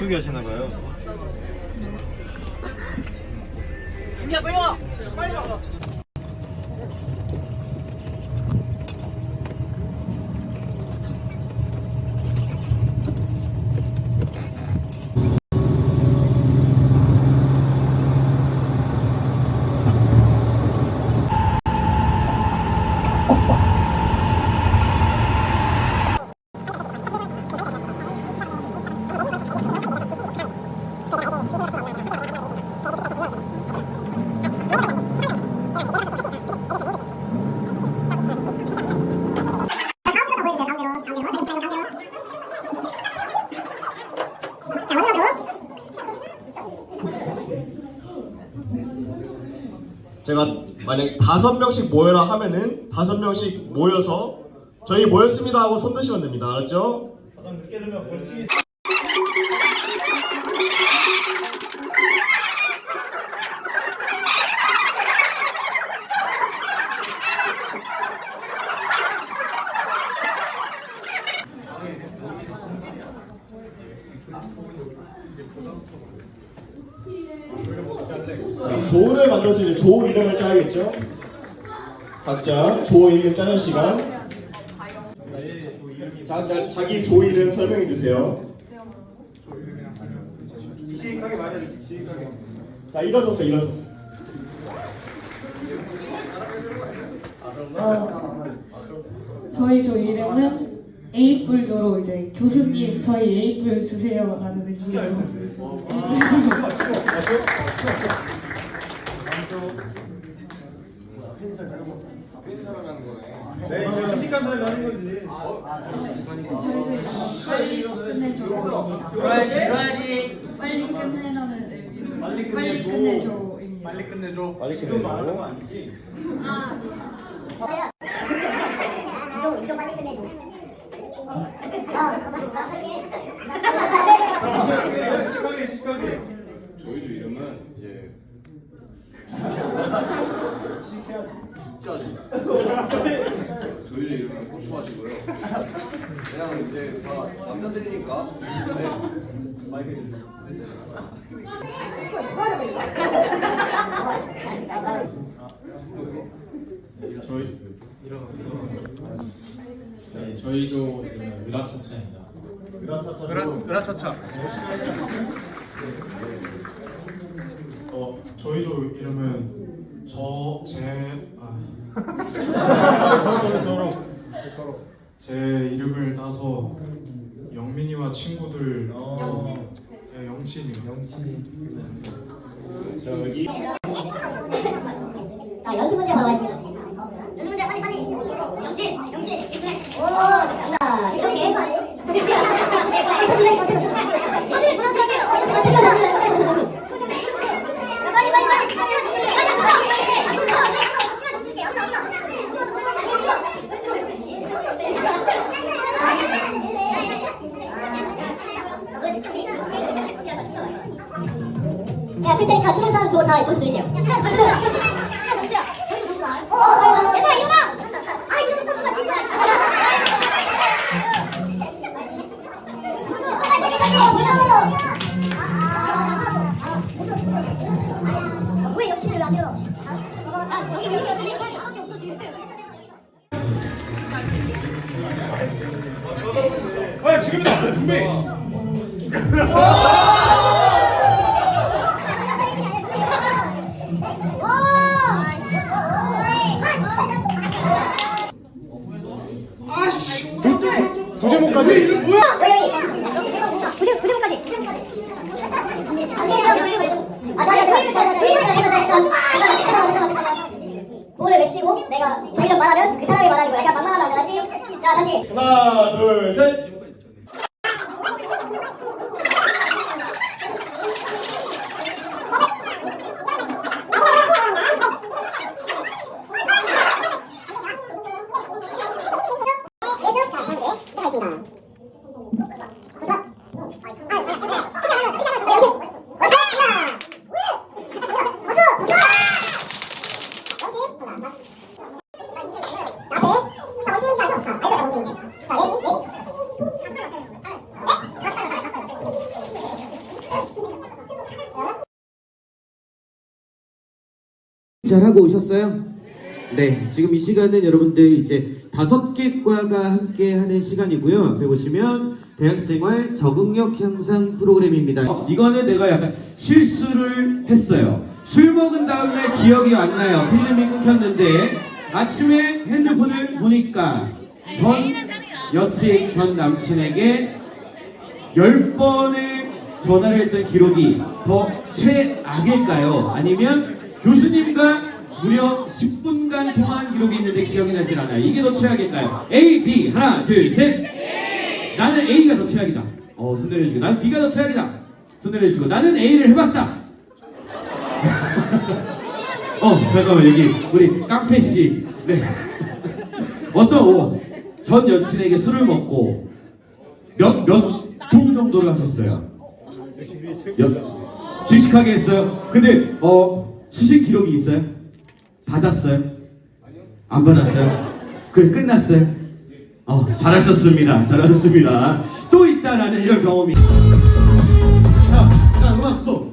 격투기 하시나 봐요. 제가 만약 다섯 명씩 모여라 하면은 다섯 명씩 모여서 저희 모였습니다 하고 손 드시면 됩니다. 알았죠? 자, 조를 만들어서 이제 조 이름을 짜야겠죠? 각자 조 이름 짜는 시간. 자, 자, 자기 조 이름 설명해 주세요. 시익하게 말해야지. 시익하게. 자, 일어서서 일어서서. 어, 저희 조 이름은 에이뿔조로 이제 교수님 저희 주세요 라는 의미로 네, 이제 거지. 저희 이름은 빨리 끝내줘입니다. 들어야지 들어야지 빨리 끝내라는 의미로 빨리 끝내줘. 빨리 끝내줘. 빨리 지금 끝내줘. 말하는 거 아니지? 이거 이거 빨리 끝내줘. 시식하게, 시식하게. 저희 집 이름은 이제 진 짜지. 저희 집 이름은 고추하시고요. 그냥 이제 다 남자들이니까. 네. 저희 네, 저희 조 이름은 으라차차입니다. 으라, 차차 어 저희 조 이름은 저제 아, 저런, 저런. 제 이름을 따서 영민이와 친구들 어. 네, 영친이요. 여기 자 연습 문제 바로 하겠습니다. 연습 문제 빨리 빨리. 영신 영신 오 간다. 이렇게. 쳐줄래? 쳐줄래 쳐줘, 쳐줘, 쳐줘, 쳐줘, 쳐줘. 야, 빨리 빨리 빨리. 자꾸 쳐. 안 돼. 아까 시간 좀 줄게. 아무나 아무나. 아, 노래 듣기? 어떻게 할까? 춤춰 봐. 야, 그때니까 추는 사람 저다 점수 드릴게요. 춤, 춤, 춤. 점수야. 저희도 점수 나와요? 어, 어, 얘들아, 일어나! 아, 이러면 또 누가 진짜. 왜 역치를 안 들어? 아, 여기 여기 여기 밖에 없어 지금. 아, 지금이다. 분명히. 자, 구호를 외치고 내가 조이를 말하면 그 사람이 말하는 거야. 약간 만만하면 안 되지? 자, 다시. 하나, 둘, 셋. 잘 하고 오셨어요? 네, 지금 이 시간은 여러분들 이제 다섯 개 과가 함께 하는 시간이고요. 앞에 보시면 대학생활 적응력 향상 프로그램입니다. 어, 이거는 내가 약간 실수를 했어요. 술 먹은 다음에 기억이 안 나요. 필름이 끊겼는데 아침에 핸드폰을 보니까 전 여친, 전 남친에게 열 번의 전화를 했던 기록이 더 최악일까요? 아니면 교수님과 무려 10분간 통화한 기록이 있는데 기억이 나질 않아요. 이게 더 최악일까요? A, B 하나, 둘, 셋. 나는 A가 더 최악이다. 어, 손 내려주시고. 나는 B가 더 최악이다. 손 내려주시고. 나는 A를 해봤다. 어, 잠깐만 여기 우리 깡패 씨. 네. 어떤 어, 전 여친에게 술을 먹고 몇몇통 정도를 하셨어요. 여, 질식하게 했어요. 근데 어 수신 기록이 있어요? 받았어요? 안 받았어요? 그래 끝났어요? 어 잘하셨습니다. 잘하셨습니다. 또 있다라는 이런 경험이. 자, 자 음악 스톱.